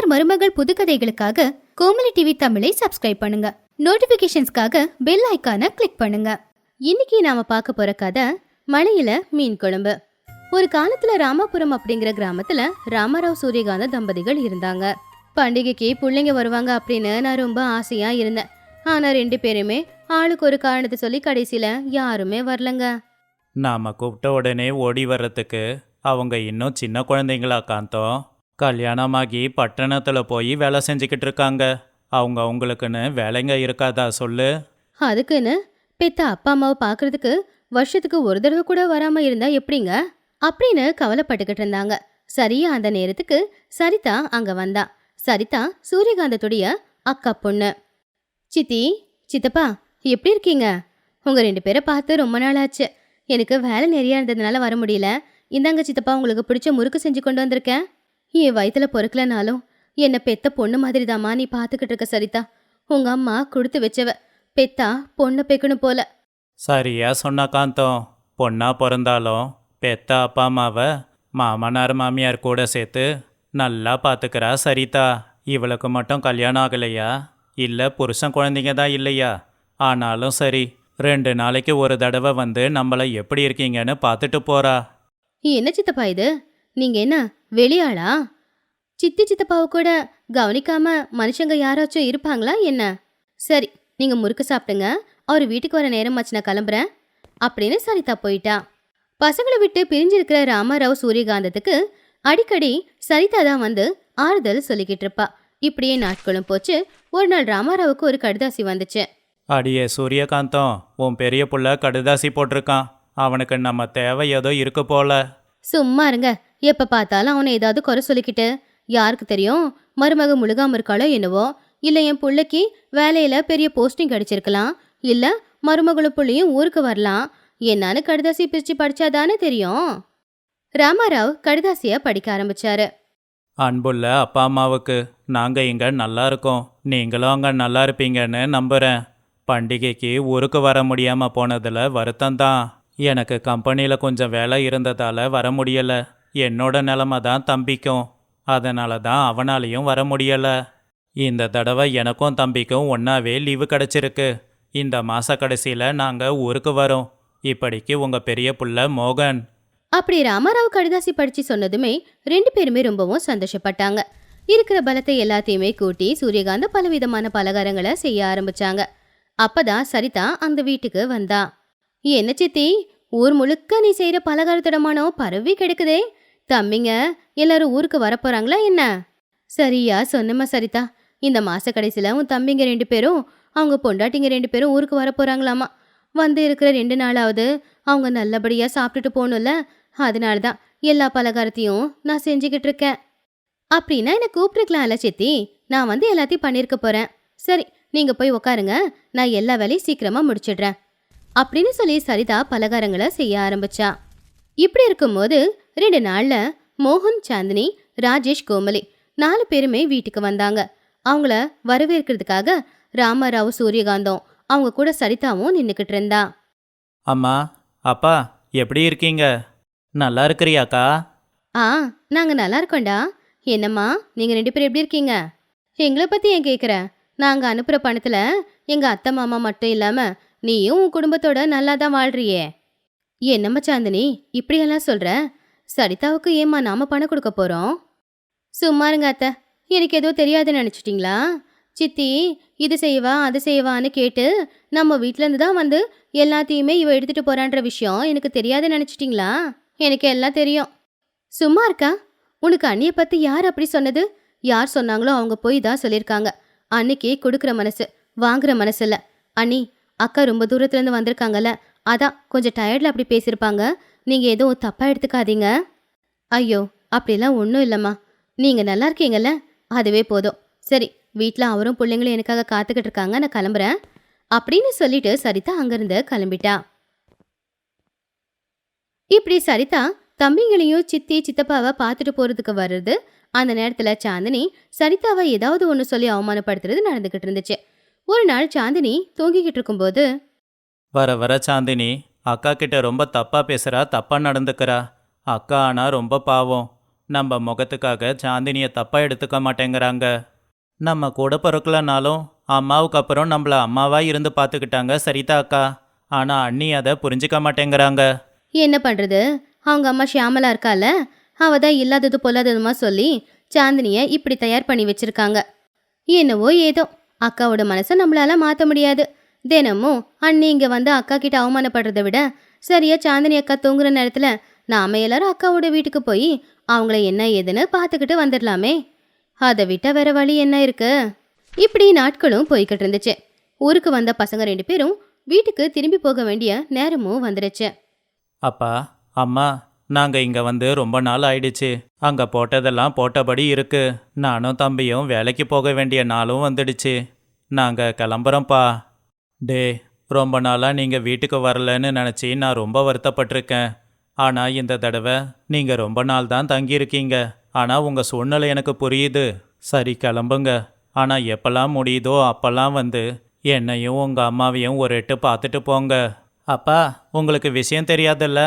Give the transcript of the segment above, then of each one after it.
மாமியார் மருமகள் புதுக்கதைகளுக்காக கோமலி டிவி தமிழை சப்ஸ்கிரைப் பண்ணுங்க. நோட்டிபிகேஷன்ஸ்க்காக பெல் ஐக்கானை கிளிக் பண்ணுங்க. இன்னைக்கு நாம பார்க்க போற கதை மலையில மீன் குழம்பு. ஒரு காலத்துல ராமாபுரம் அப்படிங்கிற கிராமத்துல ராமராவ் சூரியகாந்த தம்பதிகள் இருந்தாங்க. பண்டிகைக்கு பிள்ளைங்க வருவாங்க அப்படின்னு நான் ரொம்ப ஆசையா இருந்தேன். ஆனா ரெண்டு பேருமே ஆளுக்கு ஒரு காரணத்தை சொல்லி கடைசியில யாருமே வரலங்க. நாம கூப்பிட்ட உடனே ஓடி வர்றதுக்கு அவங்க இன்னும் சின்ன குழந்தைங்களா காந்தோம் கல்யாணமாகி பட்டணத்தில் போய் வேலை செஞ்சுக்கிட்டு இருக்காங்க அவங்க அவங்களுக்குன்னு வேலைங்க இருக்காதா சொல்லு. அதுக்குன்னு பெத்த அப்பா அம்மாவை பார்க்கறதுக்கு வருஷத்துக்கு ஒரு தடவை கூட வராம இருந்தா எப்படிங்க? அப்படின்னு கவலைப்பட்டுக்கிட்டு இருந்தாங்க. சரியா அந்த நேரத்துக்கு சரிதா அங்க வந்தா. சரிதா சூரியகாந்தத்துடைய அக்கா பொண்ணு. சித்தி சித்தப்பா எப்படி இருக்கீங்க? உங்க ரெண்டு பேரை பார்த்து ரொம்ப நாள் ஆச்சு எனக்கு வேலை நிறையா இருந்ததுனால வர முடியல. இந்தாங்க சித்தப்பா உங்களுக்கு பிடிச்ச முறுக்கு செஞ்சு கொண்டு வந்திருக்கேன். என் வயித்துல பொறுக்கலனாலும் என்னை பெத்த பொண்ணு மாதிரி தாம்மா நீ பார்த்துக்கிட்டு இருக்க சரிதா? உங்க அம்மா கொடுத்து வச்சவ பெத்தா பொண்ணை பெக்கணும் போல. சரியா சொன்னா காந்தோம். பொண்ணா பிறந்தாலும் பெத்த அப்பா அம்மாவை மாமனார் மாமியார் கூட சேர்த்து நல்லா பார்த்துக்கிறா சரிதா? இவளுக்கு மட்டும் கல்யாணம் ஆகலையா? இல்லை புருஷன் குழந்தைங்க தான் இல்லையா? ஆனாலும் சரி ரெண்டு நாளைக்கு ஒரு தடவை வந்து நம்மளை எப்படி இருக்கீங்கன்னு பார்த்துட்டு போறா. என்ன சித்தப்பா இது? நீங்க என்ன வெளியாளா? சித்தி சித்தப்பாவை கூட கவனிக்காம மனுஷங்க யாராச்சும் இருப்பாங்களா என்ன? சரி நீங்க முறுக்கு சாப்பிடுங்க. அவர் வீட்டுக்கு வர நேரம் ஆச்சு நான் கிளம்புறேன். அப்படின்னு சரிதா போயிட்டா. பசங்களை விட்டு பிரிஞ்சிருக்கிற ராமராவ் சூரியகாந்தத்துக்கு அடிக்கடி சரிதா தான் வந்து ஆறுதல் சொல்லிக்கிட்டு இருப்பா. இப்படியே நாட்களும் போச்சு. ஒரு நாள் ராமாராவுக்கு ஒரு கடிதாசி வந்துச்சு. அடியே சூரியகாந்தம் உன் பெரிய புள்ள கடுதாசி போட்டிருக்கான். அவனுக்கு நம்ம தேவை ஏதோ இருக்கு போல. சும்மா இருங்க. எப்ப பார்த்தாலும் அவனை ஏதாவது குறை சொல்லிக்கிட்டு யாருக்கு தெரியும்? மருமக முழுகாம இருக்காளோ என்னவோ? இல்ல என் பிள்ளைக்கு வேலையில பெரிய போஸ்டிங் கிடைச்சிருக்கலாம் இல்ல மருமகளும் புள்ளியும் ஊருக்கு வரலாம். என்னன்னு கடிதாசி பிரிச்சு படிச்சாதானே தெரியும்? ராமாராவ் கடிதாசிய படிக்க ஆரம்பிச்சாரு. அன்புள்ள அப்பா அம்மாவுக்கு நாங்கள் இங்கே நல்லா இருக்கோம். நீங்களும் அங்கே நல்லா இருப்பீங்கன்னு நம்புகிறேன் பண்டிகைக்கு ஊருக்கு வர முடியாமல் போனதில் வருத்தம்தான் எனக்கு கம்பெனியில் கொஞ்சம் வேலை இருந்ததால் வர முடியலை. என்னோட நிலமை தான் தம்பிக்கும். அதனால தான் அவனாலையும் வர முடியலை. இந்த தடவை எனக்கும் தம்பிக்கும் ஒன்றாவே லீவு கிடச்சிருக்கு. இந்த மாத கடைசியில் நாங்கள் ஊருக்கு வரோம். இப்படிக்கு உங்கள் பெரிய புள்ள மோகன். அப்படி ராமராவ் கடிதாசி படித்து சொன்னதுமே ரெண்டு பேருமே ரொம்பவும் சந்தோஷப்பட்டாங்க. இருக்கிற பலத்தை எல்லாத்தையுமே கூட்டி சூரியகாந்த் பலவிதமான பலகாரங்களை செய்ய ஆரம்பிச்சாங்க. அப்பதான் சரிதா அந்த வீட்டுக்கு வந்தா. என்ன சித்தி ஊர் முழுக்க நீ செய்யற பலகாரத்தோட மனம் பரவி கிடக்குதே. தம்பிங்க எல்லாரும் ஊருக்கு வரப்போறாங்களா என்ன? சரியா சொன்னமா சரிதா. இந்த மாச கடைசியில் உன் தம்பிங்க ரெண்டு பேரும் அவங்க பொண்டாட்டிங்க ரெண்டு பேரும் ஊருக்கு வரப்போறாங்களாமா. வந்து இருக்கிற ரெண்டு நாளாவது அவங்க நல்லபடியாக சாப்பிட்டுட்டு போகணும்ல. அதனால தான் எல்லா பலகாரத்தையும் நான் செஞ்சுக்கிட்டு இருக்கேன். அப்படின்னா என்னை கூப்பிட்டுருக்கலாம்ல சித்தி? நான் வந்து எல்லாத்தையும் பண்ணியிருக்க போகிறேன் சரி நீங்கள் போய் உக்காருங்க. நான் எல்லா வேலையும் சீக்கிரமாக முடிச்சிடுறேன். அப்படின்னு சொல்லி சரிதா பலகாரங்களை செய்ய ஆரம்பிச்சா. இப்படி இருக்கும்போது ரெண்டு நாள்ல மோகன் சாந்தினி ராஜேஷ் கோமலி நாலு பேருமே வீட்டுக்கு வந்தாங்க. அவங்கள வரவேற்கிறதுக்காக ராமராவ் சூரியகாந்தம் அவங்க கூட சரிதாவும் நின்னுக்கிட்டு இருந்தா. அம்மா அப்பா எப்படி இருக்கீங்க? நல்லா இருக்கிறியாக்கா? ஆ நாங்க நல்லா இருக்கோம்டா. என்னம்மா நீங்க ரெண்டு பேரும் எப்படி இருக்கீங்க? எங்களை பத்தி ஏன் கேக்குற? நாங்க அனுப்புற பணத்துல எங்க அத்தை மாமா மட்டும் இல்லாம நீயும் உன் குடும்பத்தோட நல்லா தான் வாழ்றியே என்னம்மா சாந்தினி இப்படியெல்லாம் சொல்ற? சரிதாவுக்கு ஏம்மா நாம பணம் கொடுக்க போறோம்? சும்மா இருங்க அத்தை. எனக்கு ஏதோ தெரியாதுன்னு நினச்சிட்டிங்களா? சித்தி இது செய்வா அது செய்வான்னு கேட்டு நம்ம வீட்ல இருந்து தான் வந்து எல்லாத்தையுமே இவ எடுத்துட்டு போறான்ற விஷயம் எனக்கு தெரியாதுன்னு நினச்சிட்டிங்களா? எனக்கு எல்லாம் தெரியும். சும்மா இருக்கா? உனக்கு அண்ணியை பற்றி யார் அப்படி சொன்னது? யார் சொன்னாங்களோ அவங்க போய் தான் சொல்லியிருக்காங்க. அன்னைக்கு கொடுக்குற மனசு வாங்குற மனசு அண்ணி அக்கா ரொம்ப தூரத்துலேருந்து வந்திருக்காங்கல்ல. அதான் கொஞ்சம் டயர்டில் அப்படி பேசியிருப்பாங்க. நீங்கள் எதுவும் தப்பாக எடுத்துக்காதீங்க. ஐயோ அப்படிலாம் ஒன்றும் இல்லைம்மா. நீங்கள் நல்லா இருக்கீங்கல்ல? அதுவே போதும். சரி வீட்டில் அவரும் பிள்ளைங்களும் எனக்காக காத்துக்கிட்டு இருக்காங்க. நான் கிளம்புறேன். அப்படின்னு சொல்லிட்டு சரிதா அங்கேருந்து கிளம்பிட்டா. இப்படி சரிதா தம்பிங்களையும் சித்தி சித்தப்பாவை பார்த்துட்டு போகிறதுக்கு வர்றது அந்த நேரத்தில் சாந்தினி சரிதாவை ஏதாவது ஒன்று சொல்லி அவமானப்படுத்துறது நடந்துக்கிட்டு இருந்துச்சு. ஒரு நாள் சாந்தினி தூங்கிக்கிட்டு இருக்கும்போது வர வர சாந்தினி அக்கா கிட்ட ரொம்ப தப்பா பேசுறா தப்பா நடந்துக்கிறா. அக்கா ஆனால் ரொம்ப பாவம். நம்ம முகத்துக்காக சாந்தினியை தப்பாக எடுத்துக்க மாட்டேங்கிறாங்க. நம்ம கூட பிறக்கலனாலும் அம்மாவுக்கு அப்புறம் நம்மள அம்மாவா இருந்து பார்த்துக்கிட்டாங்க சரிதா அக்கா. ஆனால் அண்ணி அதை புரிஞ்சுக்க மாட்டேங்கிறாங்க. என்ன பண்றது? அவங்க அம்மா ஷியாமலா இருக்கால? அவ தான் இல்லாதது பொல்லாததுமா சொல்லி சாந்தினியை இப்படி தயார் பண்ணி வச்சிருக்காங்க. என்னவோ ஏதோ. அக்காவோட மனசை நம்மளால மாற்ற முடியாது. தினமும் அண்ணி இங்கே வந்து அக்கா கிட்ட அவமானப்படுறதை விட சரியா சாந்தினி அக்கா தூங்குற நேரத்தில் நாம எல்லாரும் அக்காவோட வீட்டுக்கு போய் அவங்கள என்ன ஏதுன்னு பார்த்துக்கிட்டு வந்துடலாமே. அதை விட்ட வேற வழி என்ன இருக்கு? இப்படி நாட்களும் போய்கிட்டு இருந்துச்சு. ஊருக்கு வந்த பசங்க ரெண்டு பேரும் வீட்டுக்கு திரும்பி போக வேண்டிய நேரமும் வந்துடுச்சு அப்பா அம்மா நாங்கள் இங்கே வந்து ரொம்ப நாள் ஆயிடுச்சு. அங்கே போட்டதெல்லாம் போட்டபடி இருக்கு. நானும் தம்பியும் வேலைக்கு போக வேண்டிய நாளும் வந்துடுச்சு. நாங்கள் கிளம்புறோம்ப்பா. டே ரொம்ப நாளாக நீங்கள் வீட்டுக்கு வரலன்னு நினச்சி நான் ரொம்ப வருத்தப்பட்டிருக்கேன். ஆனால் இந்த தடவை நீங்கள் ரொம்ப நாள் தான் தங்கியிருக்கீங்க. ஆனால் உங்கள் சூழ்நிலை எனக்கு புரியுது. சரி கிளம்புங்க. ஆனால் எப்போல்லாம் முடியுதோ அப்போல்லாம் வந்து என்னையும் உங்கள் அம்மாவையும் ஒரு எட்டு பார்த்துட்டு போங்க. அப்பா உங்களுக்கு விஷயம் தெரியாதுல்ல?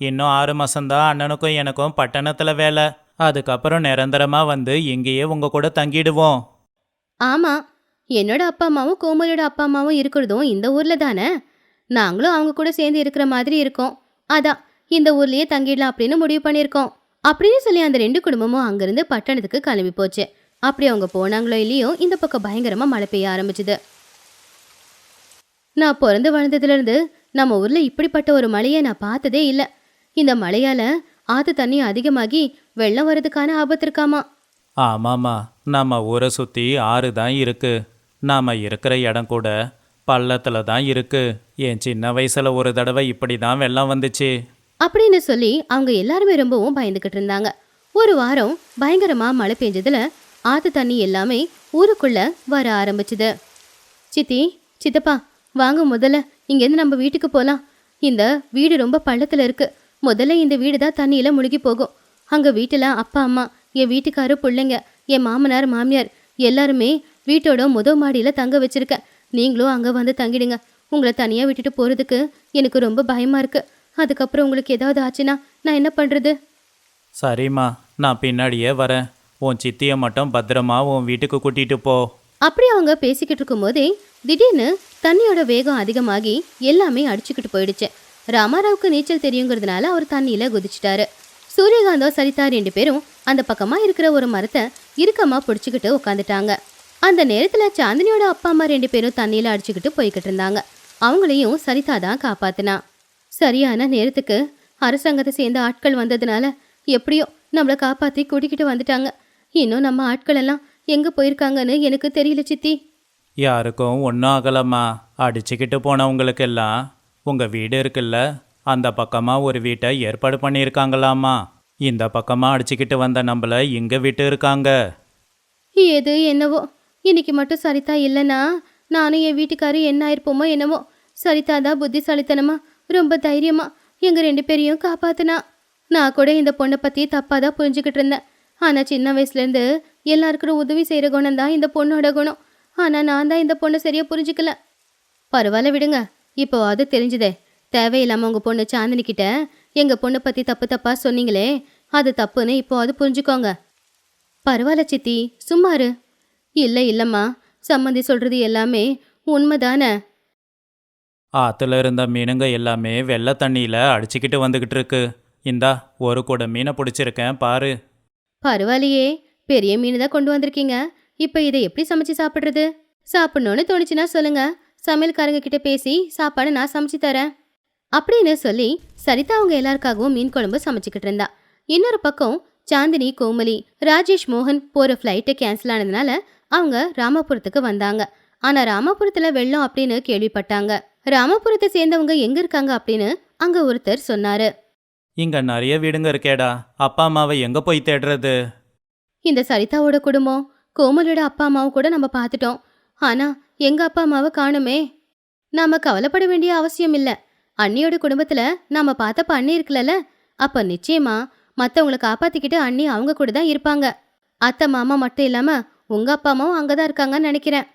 இன்னும் ஆறு மாதந்தான் அண்ணனுக்கும் எனக்கும் பட்டணத்தில் வேலை. அதுக்கப்புறம் நிரந்தரமாக வந்து இங்கேயே உங்கள் கூட தங்கிடுவோம். ஆமாம் என்னோட அப்பா அம்மாவும் கோமலியோட அப்பா அம்மாவும் இருக்கிறதும் இந்த ஊரில் தானே? நாங்களும் அவங்க கூட சேர்ந்து இருக்கிற மாதிரி இருக்கோம். அதான் இந்த ஊர்லேயே தங்கிடலாம் அப்படின்னு முடிவு பண்ணியிருக்கோம். அப்படின்னு சொல்லி அந்த ரெண்டு குடும்பமும் அங்கேருந்து பட்டணத்துக்கு கிளம்பி போச்சு. அப்படி அவங்க போனாங்களோ இல்லையோ இந்த பக்கம் பயங்கரமாக மழை பெய்ய ஆரம்பிச்சுது. நான் பிறந்து வளர்ந்ததுலேருந்து நம்ம ஊரில் இப்படிப்பட்ட ஒரு மழையை நான் பார்த்ததே இல்லை. இந்த மழையால் ஆத்து தண்ணி அதிகமாகி வெள்ளம் வர்றதுக்கான ஆபத்து இருக்காமா? ஆமாம்மா நம்ம ஊரை சுற்றி ஆறு தான் இருக்குது நாம் இருக்கிற இடம் கூட பள்ளத்தில் தான் இருக்கு. என் சின்ன வயசில் ஒரு தடவை இப்படி தான் வெள்ளம் வந்துச்சு. அப்படின்னு சொல்லி அவங்க எல்லாருமே ரொம்பவும் பயந்துக்கிட்டு இருந்தாங்க. ஒரு வாரம் பயங்கரமாக மழை பெஞ்சதுல ஆத்து தண்ணி எல்லாமே ஊருக்குள்ள வர ஆரம்பிச்சுது. சித்தி சித்தப்பா வாங்க முதல்ல இங்கேருந்து நம்ம வீட்டுக்கு போகலாம் இந்த வீடு ரொம்ப பள்ளத்தில் இருக்கு. முதல்ல இந்த வீடு தான் தண்ணியில் முழுகி போகும். அங்கே வீட்டில் அப்பா அம்மா என் வீட்டுக்காரு பிள்ளைங்க என் மாமனார் மாமியார் எல்லாருமே வீட்டோட முத மாடியில தங்க வச்சிருக்கேன் நீங்களும் அங்க வந்து தங்கிடுங்க. உங்களை தனியா விட்டுட்டு போறதுக்கு எனக்கு ரொம்ப பயமா இருக்கு. அதுக்கப்புறம் உங்களுக்கு ஏதாவது ஆச்சுன்னா நான் என்ன பண்றது? சரிம்மா நான் பின்னாடியே வரேன். உன் சித்தியை மட்டும் பத்திரமா உன் வீட்டுக்கு கூட்டிட்டு போ. அப்படி அவங்க பேசிக்கிட்டு இருக்கும்போதே திடீர்னு தண்ணியோட வேகம் அதிகமாகி எல்லாமே அடிச்சுக்கிட்டு போயிடுச்சு. ராமாராவுக்கு நீச்சல் தெரியுங்கிறதுனால அவர் தண்ணியில குதிச்சிட்டாரு. சூரியகாந்தம் சரிதா ரெண்டு பேரும் அந்த பக்கமா இருக்கிற ஒரு மரத்தை இறுக்கமா பிடிச்சிக்கிட்டு உட்காந்துட்டாங்க. அந்த நேரத்துல சாந்தினியோட அப்பா அம்மா ரெண்டு பேரும் தண்ணியில அடிச்சுக்கிட்டு போய்கிட்டு இருந்தாங்க. அவங்களையும் சரிதா தான் காப்பாத்துனா. சரியான நேரத்துக்கு அரசாங்கத்தை சேர்ந்த ஆட்கள் வந்ததுனால எப்படியோ நம்மளை காப்பாத்தி கூட்டிக்கிட்டு வந்துட்டாங்க. இன்னும் நம்ம ஆட்கள் எல்லாம் எங்க போயிருக்காங்கன்னு எனக்கு தெரியல சித்தி. யாருக்கும் ஒன்றும் ஆகலம்மா. அடிச்சுக்கிட்டு போனவங்களுக்கெல்லாம் உங்கள் வீடு இருக்குல்ல அந்த பக்கமாக ஒரு வீட்டை ஏற்பாடு பண்ணியிருக்காங்களாமா இந்த பக்கமாக அடிச்சுக்கிட்டு வந்த நம்மள இங்கே விட்டு இருக்காங்க. எது என்னவோ. இன்னைக்கு மட்டும் சரிதா இல்லைன்னா நானும் என் வீட்டுக்காரும் என்ன ஆயிருப்போமோ என்னவோ சரிதா தான் புத்திசாலித்தனமா ரொம்ப தைரியமா எங்க ரெண்டு பேரையும் காப்பாத்துனா. நான் கூட இந்த பொண்ணை பத்தி தப்பாக தான் புரிஞ்சுக்கிட்டு இருந்தேன். ஆனா சின்ன வயசுல இருந்து எல்லாருக்கும் உதவி செய்யற குணம் தான் இந்த பொண்ணோட குணம். ஆனா நான் தான் இந்த பொண்ணை சரியா புரிஞ்சுக்கல. பரவாயில்ல விடுங்க இப்போ அது தெரிஞ்சுதே. தேவையில்லாம உங்க பொண்ணு சாந்தினி கிட்ட எங்க பொண்ணை பத்தி தப்பு தப்பா சொன்னீங்களே அது தப்புன்னு இப்போ அது புரிஞ்சுக்கோங்க. பரவாயில்ல சித்தி சும்மாரு இல்லை இல்லைம்மா. சம்மந்தி சொல்றது எல்லாமே உண்மைதானே? ஆற்றுல இருந்த மீனுங்க எல்லாமே வெள்ளை தண்ணியில் அடிச்சுக்கிட்டு வந்துக்கிட்டு இருக்கு. இந்தா ஒரு கூட மீனை பிடிச்சிருக்கேன் பாரு. பரவாயில்லையே. பெரிய மீன் தான் கொண்டு வந்திருக்கீங்க. இப்போ இதை எப்படி சமைச்சு சாப்பிட்றது? சாப்பிடணும்னு தோணுச்சுன்னா சொல்லுங்க. சமையல்காரங்க கிட்ட பேசி சாப்பாடு நான் சமைச்சு தரேன். அப்படின்னு சொல்லி சரிதா அவங்க எல்லாருக்காகவும் மீன் குழம்பு சமைச்சுக்கிட்டு இருந்தா. இன்னொரு பக்கம் சாந்தினி கோமலி ராஜேஷ் மோகன் போற ஃப்ளைட்டு கேன்சல் ஆனதுனால அவங்க ராமபுரத்துக்கு வந்தாங்க. ஆனா ராமபுரத்துல வெள்ளம் அப்படின்னு கேள்விப்பட்டாங்க. ராமபுரத்தை சேர்ந்தவங்க எங்க இருக்காங்க அப்படின்னு அங்க ஒருத்தர் சொன்னாரு. இங்கே நிறைய வீடுங்க இருக்கேடா. அப்பா அம்மாவை எங்கே போய் தேடுறது? இந்த சரிதாவோட குடும்பம் கோமலோட அப்பா அம்மாவும் கூட நம்ம பார்த்துட்டோம். ஆனா எங்க அப்பா அம்மாவை காணுமே. நாம கவலைப்பட வேண்டிய அவசியம் இல்ல. அண்ணியோட குடும்பத்துல நாம பார்த்தப்ப அண்ணி இருக்குல்லல? அப்ப நிச்சயமா மத்தவங்களை காப்பாத்திக்கிட்டு அண்ணி அவங்க கூட தான் இருப்பாங்க. அத்தை மாமா மட்டும் இல்லாம உங்கள் அப்பா அம்மாவும் அங்கே தான் இருக்காங்கன்னு நினைக்கிறேன்.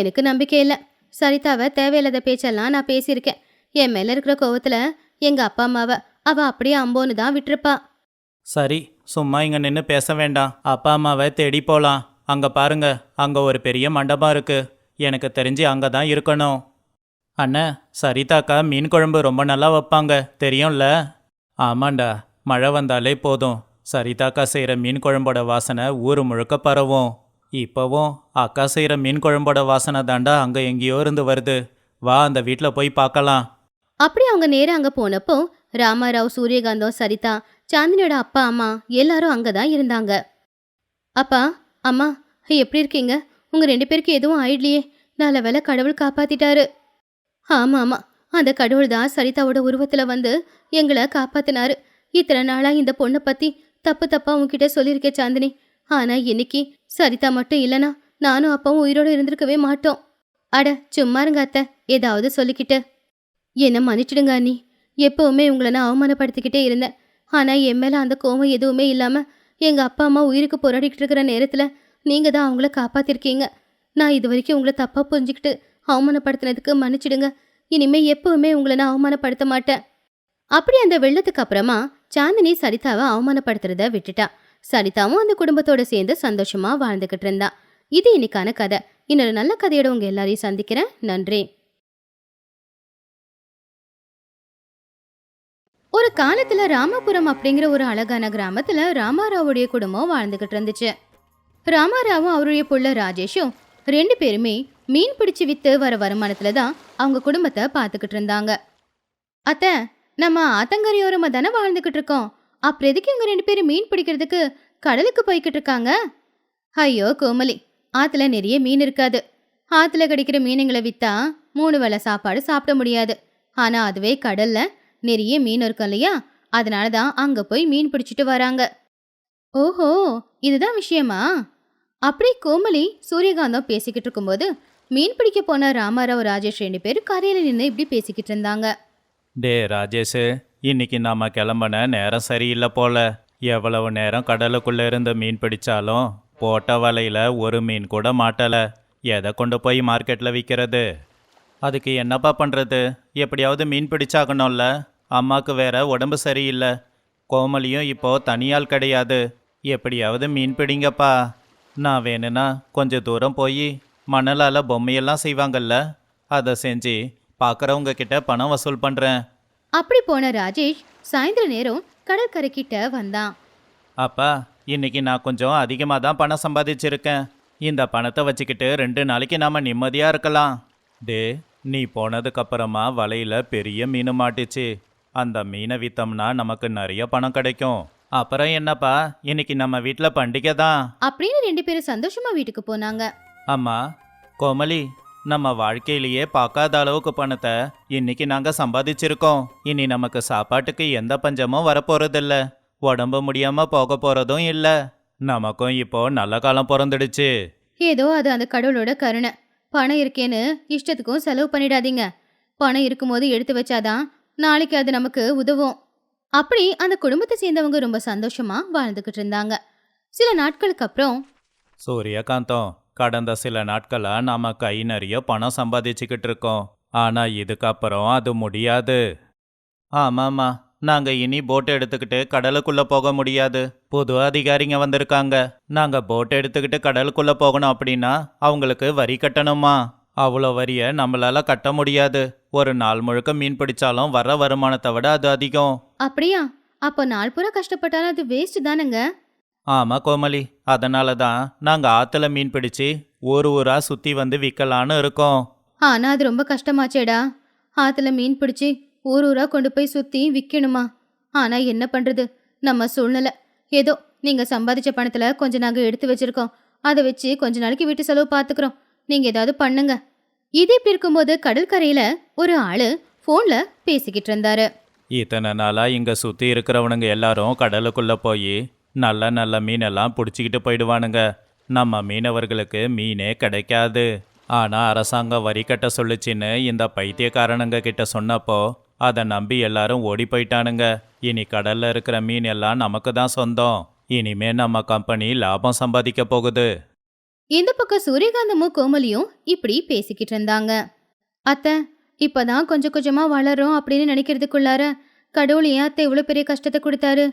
எனக்கு நம்பிக்கை இல்லை. சரிதாவை தேவையில்லாத பேச்செல்லாம் நான் பேசியிருக்கேன். என் மேலே இருக்கிற கோவத்தில் எங்கள் அப்பா அம்மாவை அவள் அப்படியே அம்போன்னு தான் விட்டுருப்பா. சரி சும்மா இங்கே நின்று பேச வேண்டாம். அப்பா அம்மாவை தேடி போகலாம் அங்கே பாருங்க அங்கே ஒரு பெரிய மண்டபம் இருக்கு. எனக்கு தெரிஞ்சு அங்கே தான் இருக்கணும். அண்ணே சரிதாக்கா மீன் குழம்பு ரொம்ப நல்லா வைப்பாங்க. தெரியும்ல? ஆமாண்டா மழை வந்தாலே போதும். சரிதாக்கா செய்கிற மீன் குழம்போட வாசனை ஊர் முழுக்க பரவும். இப்போவும் அக்கா செய்கிற மீன் குழம்போட வாசனை தாண்டா அங்கே எங்கேயோ இருந்து வருது. வா அந்த வீட்டில் போய் பார்க்கலாம். அப்படி அவங்க நேரம் அங்கே போனப்போ ராமாராவ் சூரியகாந்தம் சரிதா சாந்தினியோட அப்பா அம்மா எல்லாரும் அங்கதான் இருந்தாங்க. அப்பா அம்மா எப்படி இருக்கீங்க? உங்கள் ரெண்டு பேருக்கு எதுவும் ஆயிடலையே. நல்ல வேளை கடவுள் காப்பாத்திட்டாரு. ஆமாம் ஆமாம் அந்த கடவுள் தான் சரிதாவோட உருவத்தில் வந்து எங்களை காப்பாத்தினாரு. இத்தனை நாளாக இந்த பொண்ணை பற்றி தப்பு தப்பாக உங்ககிட்ட சொல்லியிருக்கேன் சாந்தினி. ஆனால் இன்னைக்கு சரிதா மட்டும் இல்லனா நானும் அப்பாவும் உயிரோட இருந்திருக்கவே மாட்டோம். அட சும்மா இருங்க அத்தை. ஏதாவது சொல்லிக்கிட்டு. என்ன மன்னிச்சிடுங்க அண்ணி. எப்பவுமே உங்களை நான் அவமானப்படுத்திக்கிட்டே இருந்தேன். ஆனா என் மேல அந்த கோவம் எதுவுமே இல்லாம எங்க அப்பா அம்மா உயிருக்கு போராடிக்கிட்டு இருக்கிற நேரத்துல நீங்கள் தான் அவங்கள காப்பாத்திருக்கீங்க. நான் இது வரைக்கும் உங்களை தப்பாக புரிஞ்சுக்கிட்டு அவமானப்படுத்தினதுக்கு மன்னிச்சிடுங்க. இனிமேல் எப்பவுமே உங்களை நான் அவமானப்படுத்த மாட்டேன். அப்படி அந்த வெள்ளத்துக்கு அப்புறமா சாந்தினி சரிதாவை அவமானப்படுத்துறத விட்டுட்டா. சரிதாவும் அந்த குடும்பத்தோட சேர்ந்து சந்தோஷமா வாழ்ந்துகிட்டு இருந்தா. இது இன்னைக்கான கதை. இன்னொரு நல்ல கதையோட உங்க எல்லாரையும் சந்திக்கிறேன். நன்றி. ஒரு காலத்துல ராமபுரம் அப்படிங்கிற ஒரு அழகான கிராமத்துல ராமாராவுடைய குடும்பம் வாழ்ந்துகிட்டு இருந்துச்சு. ராமாராவும் அவருடைய புள்ள ராஜேஷும் ரெண்டு பேருமே மீன் பிடிச்சு வித்து வர வருமானத்துல தான் அவங்க குடும்பத்தை பார்த்துக்கிட்டு இருந்தாங்க. அத்தை நம்ம ஆத்தங்கரையோரமா தானே வாழ்ந்துகிட்டு இருக்கோம்? அப்புறம் எதுக்கு இவங்க ரெண்டு பேரும் மீன் பிடிக்கிறதுக்கு கடலுக்கு போய்கிட்டு இருக்காங்க. ஐயோ கோமலி ஆத்துல நிறைய மீன் இருக்காது. ஆத்துல கிடைக்கிற மீனுங்களை வித்தா மூணு வேளை சாப்பாடு சாப்பிட முடியாது. ஆனா அதுவே கடல்ல நிறைய மீன் இருக்கும் இல்லையா? அதனால தான் அங்க போய் மீன் பிடிச்சிட்டு வராங்க. ஓஹோ இதுதான் விஷயமா? அப்படி கோமலி சூரியகாந்தம் பேசிக்கிட்டு இருக்கும்போது மீன் பிடிக்க போன ராமாராவ் ராஜேஷ் ரெண்டு பேரும் கரையில நின்று இப்படி பேசிக்கிட்டு இருந்தாங்க. டே ராஜேஷ். இன்னைக்கு நாம கிளம்பின நேரம் சரியில்லை போல. எவ்வளவு நேரம் கடலுக்குள்ள இருந்து மீன் பிடிச்சாலும் போட்ட வலையில ஒரு மீன் கூட மாட்டல. எதை கொண்டு போய் மார்க்கெட்ல விற்கிறது அதுக்கு என்னப்பா பண்றது? எப்படியாவது மீன் பிடிச்சாகணும்ல. அம்மாக்கு வேற உடம்பு சரியில்லை. கோமலியும் இப்போ தனியால் கிடையாது. எப்படியாவது மீன் பிடிங்கப்பா. நான் வேணும்னா கொஞ்சம் தூரம் போய் மணலால் பொம்மையெல்லாம் செய்வாங்கல்ல. அதை செஞ்சு பார்க்குறவங்க கிட்ட பணம் வசூல் பண்ணுறேன் அப்படி போன ராஜேஷ் சாயந்தர நேரம் கடற்கரை கிட்ட வந்தான். அப்பா இன்னைக்கு நான் கொஞ்சம் அதிகமாக தான் பணம் சம்பாதிச்சிருக்கேன். இந்த பணத்தை வச்சுக்கிட்டு ரெண்டு நாளைக்கு நாம் நிம்மதியாக இருக்கலாம். டே நீ போனதுக்கப்புறமா வலையில் பெரிய மீன் மாட்டுச்சு. அந்த மீனை விற்றோம்னா நமக்கு நிறைய பணம் கிடைக்கும். அப்புறம் என்னப்பா இன்னைக்கு நம்ம வீட்டில் பண்டிகை தான். அப்படின்னு ரெண்டு பேரும் சந்தோஷமா வீட்டுக்கு போனாங்க. அம்மா கோமலி நம்ம வாழ்க்கையிலேயே பார்க்காத அளவுக்கு பணத்தை இன்னைக்கு நாங்க சம்பாதிச்சிருக்கோம். இனி நமக்கு சாப்பாட்டுக்கு எந்த பஞ்சமும் வரப்போறதில்ல. உடம்பு முடியாம போக போறதும் இல்ல. நமக்கும் இப்போ நல்ல காலம் பிறந்துடுச்சு. ஏதோ அது அந்த கடவுளோட கருணை. பணம் இருக்கேன்னு இஷ்டத்துக்கும் செலவு பண்ணிடாதீங்க. பணம் இருக்கும்போது எடுத்து வச்சாதான் நாளைக்கு அது நமக்கு உதவும். அப்படி அந்த குடும்பத்தை சேர்ந்தவங்க ரொம்ப சந்தோஷமா வாழ்ந்துகிட்டு இருந்தாங்க. சில நாட்களுக்கு அப்புறம் சூரியகாந்தம். கடந்த சில நாட்களா நாம கை நிறைய பணம் சம்பாதிச்சுக்கிட்டு இருக்கோம். ஆனா இதுக்கப்புறம் அது முடியாது. ஆமாம்மா. நாங்க இனி போட் எடுத்துக்கிட்டு கடலுக்குள்ள போக முடியாது. புது அதிகாரிங்க வந்திருக்காங்க. நாங்க போட் எடுத்துக்கிட்டு கடலுக்குள்ள போகணும் அப்படின்னா அவங்களுக்கு வரி கட்டணுமா அவ்வளோ வரிய நம்மளால கட்ட முடியாது. ஒரு நாள் முழுக்க மீன் பிடிச்சாலும் வர வருமானத்தை விட அது அதிகம். அப்படியா? அப்போ நாள் பூரா கஷ்டப்பட்டாலும் அது வேஸ்ட் தானேங்க? ஆமா கோமலி அதனால தான் நாங்க ஆத்துல மீன் பிடிச்சு ஊர் ஊரா சுத்தி வந்து விற்கலான்னு இருக்கோம். ஆனா அது ரொம்ப கஷ்டமாச்சேடா. ஆத்துல மீன் பிடிச்சி ஊர் ஊரா கொண்டு போய் சுத்தி விற்கணுமா ஆனா என்ன பண்றது? நம்ம சூழ்நிலை. ஏதோ நீங்க சம்பாதிச்ச பணத்துல கொஞ்சம் நாங்க எடுத்து வச்சிருக்கோம். அதை வச்சு கொஞ்ச நாளைக்கு வீட்டு செலவு பார்த்துக்கிறோம் நீங்க ஏதாவது பண்ணுங்க. இது இப்படி இருக்கும்போது கடற்கரையில ஒரு ஆளு போன்ல பேசிக்கிட்டு இருந்தாரு. இத்தனை நாளா இங்க சுத்தி இருக்கிறவனுங்க எல்லாரும் கடலுக்குள்ள போய் நல்ல நல்ல மீனெல்லாம் பிடிச்சிக்கிட்டு போயிடுவானுங்க. நம்ம மீனவர்களுக்கு மீனே கிடைக்காது. ஆனால் அரசாங்கம் வரி கட்ட சொல்லுச்சின்னு இந்த பைத்தியக்காரனுங்க கிட்ட சொன்னப்போ அதை நம்பி எல்லாரும் ஓடி போயிட்டானுங்க. இனி கடல்ல இருக்கிற மீன் எல்லாம் நமக்கு தான் சொந்தம். இனிமே நம்ம கம்பெனி லாபம் சம்பாதிக்க போகுது. இந்த பக்கம் சூரியகாந்தமும் கோமலியும் இப்படி பேசிக்கிட்டு இருந்தாங்க. அத்தை இப்பதான் கொஞ்சம் கொஞ்சமா வளரும் அப்படின்னு நினைக்கிறதுக்குள்ளார கடவுள் ஏன் அத்தை இவ்வளோ பெரிய கஷ்டத்தை கொடுத்தாரு.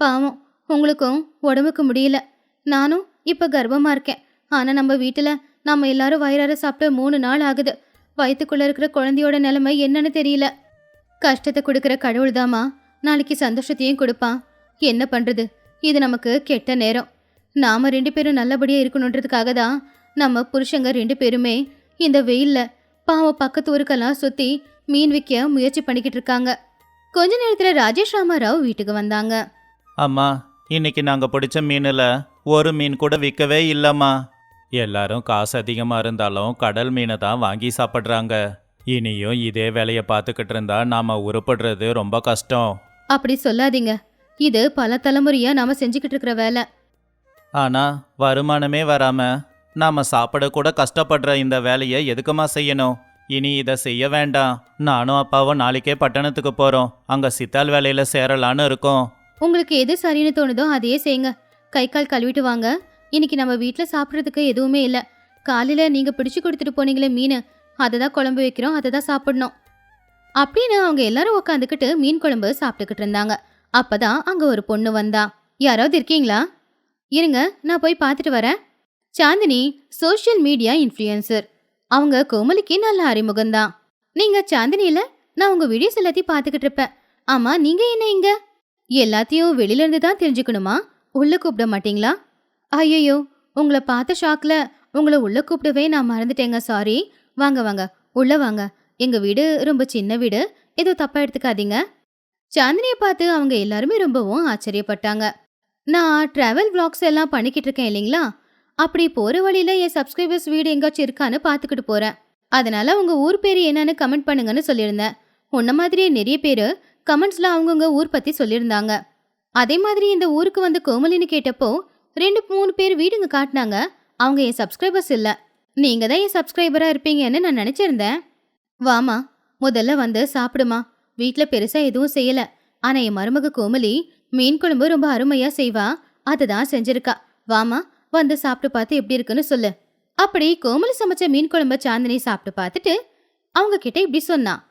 பாவம் உங்களுக்கும் உடம்புக்கு முடியல. நானும் இப்போ கர்ப்பமாக இருக்கேன். ஆனால் நம்ம வீட்டில் நம்ம எல்லாரும் வயிறார சாப்பிட்டு மூணு நாள் ஆகுது. வயிற்றுக்குள்ளே இருக்கிற குழந்தையோட நிலைமை என்னன்னு தெரியல. கஷ்டத்தை கொடுக்குற கடவுள் தாமா நாளைக்கு சந்தோஷத்தையும் கொடுப்பான். என்ன பண்ணுறது இது நமக்கு கெட்ட நேரம். நாம் ரெண்டு பேரும் நல்லபடியாக இருக்கணுன்றதுக்காக தான் நம்ம புருஷங்க ரெண்டு பேருமே இந்த வெயிலில் பாவம் பக்கத்து ஊருக்கெல்லாம் சுற்றி மீன் விற்க முயற்சி பண்ணிக்கிட்டு இருக்காங்க. கொஞ்ச நேரத்தில் ராஜேஷ் ராமாராவ் வீட்டுக்கு வந்தாங்க. அம்மா இன்னைக்கு நாங்கள் பிடிச்ச மீனில் ஒரு மீன் கூட விற்கவே இல்லைம்மா. எல்லாரும் காசு அதிகமாக இருந்தாலும் கடல் மீனை தான் வாங்கி சாப்பிட்றாங்க. இனியும் இதே வேலையை பார்த்துக்கிட்டு இருந்தா நாம் உருப்படுறது ரொம்ப கஷ்டம். அப்படி சொல்லாதீங்க. இது பல தலைமுறையா நாம செஞ்சுக்கிட்டு இருக்கிற வேலை. ஆனால் வருமானமே வராமல் நாம் சாப்பிட கூட கஷ்டப்படுற இந்த வேலையை எதுக்குமா செய்யணும்? இனி இதை செய்ய வேண்டாம். நானும் அப்பாவும் நாளைக்கே பட்டணத்துக்கு போகிறோம் அங்கே சித்தால் வேலையில் சேரலான்னு இருக்கோம். உங்களுக்கு எது சரின்னு தோணுதோ அதையே செய்யுங்க. கை கால் கழுவிட்டு வாங்க. இன்னைக்கு நம்ம வீட்டில் சாப்பிட்றதுக்கு எதுவுமே இல்லை. காலையில நீங்க பிடிச்சு கொடுத்துட்டு போனீங்களே மீன். அதை தான் குழம்பு வைக்கிறோம் அதை தான் சாப்பிடணும். அப்படின்னு அவங்க எல்லாரும் உட்காந்துக்கிட்டு மீன் குழம்பு சாப்பிட்டுக்கிட்டு இருந்தாங்க. அப்போ தான் அங்க ஒரு பொண்ணு வந்தா. யாராவது இருக்கீங்களா? இருங்க நான் போய் பார்த்துட்டு வரேன். சாந்தினி சோஷியல் மீடியா இன்ஃப்ளூயன்சர் அவங்க கோமலிக்கு நல்ல அறிமுகம்தான். நீங்க சாந்தினியில நான் உங்க வீடியோஸ் எல்லாத்தையும் பார்த்துக்கிட்டு இருப்பேன். ஆமா நீங்கள் என்ன இங்க? எல்லாத்தையும் வெளியில இருந்து தான் தெரிஞ்சுக்கணுமா? உள்ள கூப்பிட மாட்டீங்களா? ஐயோ உங்களை பார்த்த ஷாக்ல உங்களை உள்ள கூப்பிடவே நான் மறந்துட்டேங்க சாரி வாங்க வாங்க உள்ள வாங்க. எங்க வீடு ரொம்ப சின்ன வீடு. எதுவும் தப்பா எடுத்துக்காதீங்க. சாந்தினியை பார்த்து அவங்க எல்லாருமே ரொம்பவும் ஆச்சரியப்பட்டாங்க. நான் டிராவல் vlogs எல்லாம் பண்ணிக்கிட்டு இருக்கேன் இல்லைங்களா? அப்படி போற வழியில என் சப்ஸ்கிரைபர்ஸ் வீடு எங்காச்சும் இருக்கான்னு பார்த்துக்கிட்டு போறேன். அதனால உங்க ஊர் பேர் என்னன்னு கமெண்ட் பண்ணுங்கன்னு சொல்லியிருந்தேன். உன்ன மாதிரியே நிறைய பேர் கமெண்ட்ஸ்ல அவங்கவுங்க ஊர் பத்தி சொல்லியிருந்தாங்க. அதே மாதிரி இந்த ஊருக்கு வந்து கோமலின்னு கேட்டப்போ ரெண்டு மூணு பேர் வீடுங்க காட்டினாங்க. அவங்க என் சப்ஸ்கிரைபர்ஸ் இல்ல. நீங்க தான் என் சப்ஸ்கிரைபரா இருப்பீங்கன்னு நான் நினைச்சிருந்தேன். வாமா முதல்ல வந்து சாப்பிடுமா. வீட்ல பெருசா எதுவும் செய்யல. ஆனா என் மருமக கோமலி மீன் குழம்பு ரொம்ப அருமையா செய்வா. அதுதான் செஞ்சிருக்கா. வாமா வந்து சாப்பிட்டு பார்த்து எப்படி இருக்குன்னு சொல்லு. அப்படி கோமலி சமைச்ச மீன் குழம்ப சாந்தினி சாப்பிட்டு பார்த்துட்டு அவங்க கிட்ட இப்படி சொன்னா.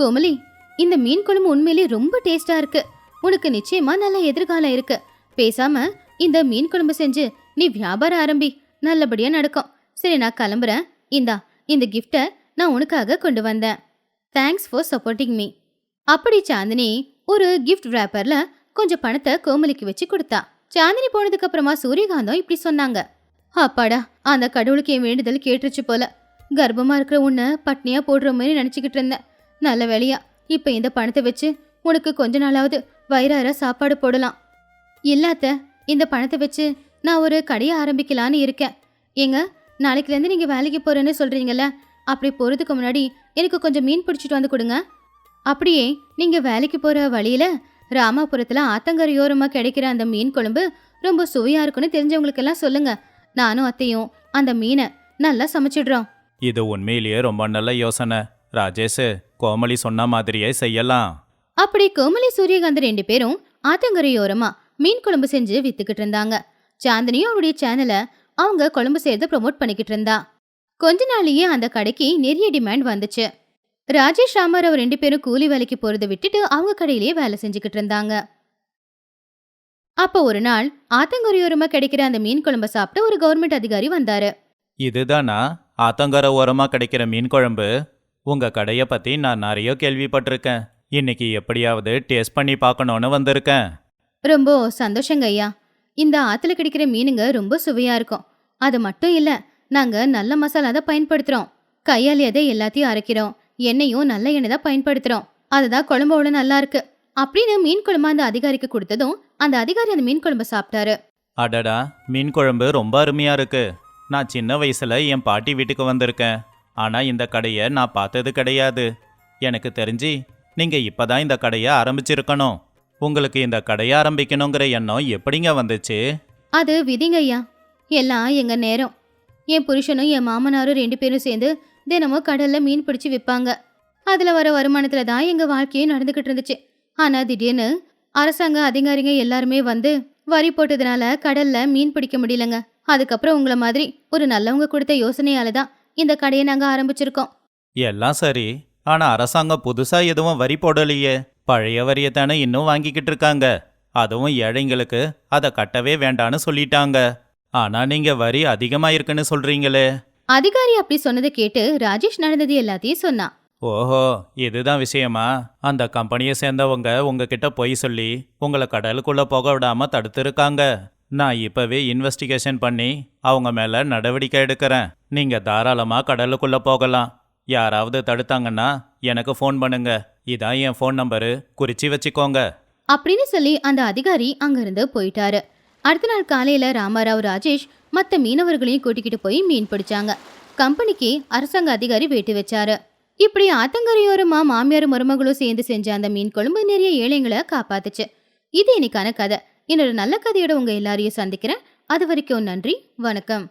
கோமலி இந்த மீன் குழம்பு உண்மையிலே ரொம்ப டேஸ்டா இருக்கு. உனக்கு நிச்சயமா நல்ல எதிர்காலம் இருக்கு. பேசாம இந்த மீன் குழம்பு செஞ்சு நீ வியாபாரம் ஆரம்பி. நல்லபடியா நடக்கும். சரி நான் கிளம்புறேன். இந்தா இந்த கிஃப்டை நான் உனக்காக கொண்டு வந்தேன். தேங்க்ஸ் ஃபார் சப்போர்ட்டிங் மீ அப்படி சாந்தினி ஒரு கிஃப்ட் ரேப்பர்ல கொஞ்சம் பணத்தை கோமலிக்கு வச்சு கொடுத்தா. சாந்தினி போனதுக்கு அப்புறமா சூரியகாந்தம் இப்படி சொன்னாங்க. அப்பாடா அந்த கடவுளுக்கு என் வேண்டுதல் கேட்டுருச்சு போல. கர்ப்பமா இருக்கிற உன்னை பட்னியா போடுற மாதிரி நினைச்சுக்கிட்டு இருந்தேன். நல்ல வேலையா. இப்ப இந்த பணத்தை வச்சு உனக்கு கொஞ்ச நாளாவது வயிறார சாப்பாடு போடலாம். இல்லாத்த இந்த பணத்தை வச்சு நான் ஒரு கடையை ஆரம்பிக்கலான்னு இருக்கேன். ஏங்க நாளைக்குலேருந்து நீங்கள் வேலைக்கு போகிறேன்னு சொல்கிறீங்கள அப்படி போகிறதுக்கு முன்னாடி எனக்கு கொஞ்சம் மீன் பிடிச்சிட்டு வந்து கொடுங்க. அப்படியே நீங்கள் வேலைக்கு போகிற வழியில் ராமாபுரத்தில் ஆத்தங்கரையோரமாக கிடைக்கிற அந்த மீன் குழம்பு ரொம்ப சுவையாக இருக்குன்னு தெரிஞ்சவங்களுக்கெல்லாம் சொல்லுங்கள் நானும் அத்தையும் அந்த மீனை நல்லா சமைச்சிடுறோம். இது உண்மையிலேயே ரொம்ப நல்ல யோசனை. ராஜேஷ் கோமலி சொன்ன மாதிரியே செய்யலாம். அப்படி கோமலி சூரியகாந்த் ரெண்டு பேரும் ஆத்தங்கரையோரமா மீன் குழம்பு செஞ்சு வித்துக்கிட்டு இருந்தாங்க. சாந்தினியும் அவருடைய சேனலை அவங்க குழம்பு செய்யறத ப்ரோமோட் பண்ணிக்கிட்டு இருந்தா. கொஞ்ச நாளையே அந்த கடைக்கு நிறைய டிமாண்ட் வந்துச்சு. ராஜேஷ் ராமராவ் ரெண்டு பேரும் கூலி வேலைக்கு போறதை விட்டுட்டு அவங்க கடையிலேயே வேலை செஞ்சுக்கிட்டு இருந்தாங்க. அப்போ ஒரு நாள் ஆத்தங்கரையோரமா கிடைக்கிற அந்த மீன் குழம்ப சாப்பிட்டு ஒரு கவர்மெண்ட் அதிகாரி வந்தாரு. இதுதானா? ஆத்தங்கர ஓரமாக கிடைக்கிற மீன் குழம்பு? உங்கள் கடையை பற்றி நான் நிறைய கேள்விப்பட்டிருக்கேன். இன்னைக்கு எப்படியாவது டேஸ்ட் பண்ணி பார்க்கணுன்னு வந்திருக்கேன். ரொம்ப சந்தோஷங்க ஐயா. இந்த ஆத்துல கிடைக்கிற மீனுங்க ரொம்ப சுவையா இருக்கும். அது மட்டும் இல்ல நாங்க நல்ல மசாலா தான் பயன்படுத்துறோம். கையாலே அதை எல்லாத்தையும் அரைக்கிறோம். எண்ணெயும் நல்ல எண்ணெய் தான் பயன்படுத்துறோம். அதுதான் குழம்போட நல்லா இருக்கு. அப்படின்னு மீன் குழம்பு அந்த அதிகாரிக்கு கொடுத்ததும் அந்த அதிகாரி அந்த மீன் குழம்ப சாப்பிட்டாரு. அடடா மீன் குழம்பு ரொம்ப அருமையாக இருக்கு. நான் சின்ன வயசில் என் பாட்டி வீட்டுக்கு வந்திருக்கேன். ஆனால் இந்த கடையை நான் பார்த்தது கிடையாது. எனக்கு தெரிஞ்சு நீங்கள் இப்போ தான் இந்த கடையை ஆரம்பிச்சிருக்கணும். உங்களுக்கு இந்த கடையை ஆரம்பிக்கணுங்கிற எண்ணம் எப்படிங்க வந்துச்சு? அது விதிங்கய்யா எல்லாம் எங்கள் நேரம். என் புருஷனும் என் மாமனாரும் ரெண்டு பேரும் சேர்ந்து தினமும் கடலில் மீன் பிடிச்சி விற்பாங்க அதில் வர வருமானத்தில் தான் எங்கள் வாழ்க்கையும் நடந்துக்கிட்டு இருந்துச்சு. ஆனால் திடீர்னு அரசாங்க அதிகாரிங்க எல்லாருமே வந்து வரி போட்டதுனால கடலில் மீன் பிடிக்க முடியலங்க. அதுக்கப்புறம் உங்களை மாதிரி ஒரு நல்லவங்க கொடுத்த யோசனையால தான் இந்த கடையை நாங்க ஆரம்பிச்சிருக்கோம். எல்லாம் சரி. ஆனால் அரசாங்கம் புதுசாக எதுவும் வரி போடலையே. பழைய வரியை தானே இன்னும் வாங்கிக்கிட்டு இருக்காங்க. அதுவும் ஏழைங்களுக்கு அதை கட்டவே வேண்டான்னு சொல்லிட்டாங்க. ஆனா நீங்க வரி அதிகமா இருக்குன்னு சொல்றீங்களே. அதிகாரி அப்படி சொன்னதை கேட்டு ராஜேஷ் நடந்தது எல்லாத்தையும் சொன்னான் ஓஹோ இதுதான் விஷயமா? அந்த கம்பெனியை சேர்ந்தவங்க உங்ககிட்ட பொய் சொல்லி உங்களை கடலுக்குள்ள போக விடாம தடுத்திருக்காங்க. நான் இப்பவே இன்வெஸ்டிகேஷன் பண்ணி அவங்க மேல நடவடிக்கை எடுக்கிறேன். நீங்க தாராளமா கடலுக்குள்ள போகலாம். யாராவது தடுத்தாங்கன்னா எனக்கு ஃபோன் பண்ணுங்க. இதான் என் ஃபோன் நம்பரு குறிச்சு வச்சுக்கோங்க. அப்படின்னு சொல்லி அந்த அதிகாரி அங்கிருந்து போயிட்டாரு. அடுத்த நாள் காலையில ராமாராவ் ராஜேஷ் மற்ற மீனவர்களையும் கூட்டிக்கிட்டு போய் மீன் பிடிச்சாங்க. கம்பெனிக்கு அரசாங்க அதிகாரி வேட்டு வச்சாரு. இப்படி ஆத்தங்கரையோரமா மாமியார் மருமகளும் சேர்ந்து செஞ்ச அந்த மீன் குழம்பு நிறைய ஏழைங்களை காப்பாத்துச்சு. இது இன்னைக்கான கதை. இன்னொரு நல்ல கதையோட உங்க எல்லாரையும் சந்திக்கிறேன். அது வரைக்கும் நன்றி வணக்கம்.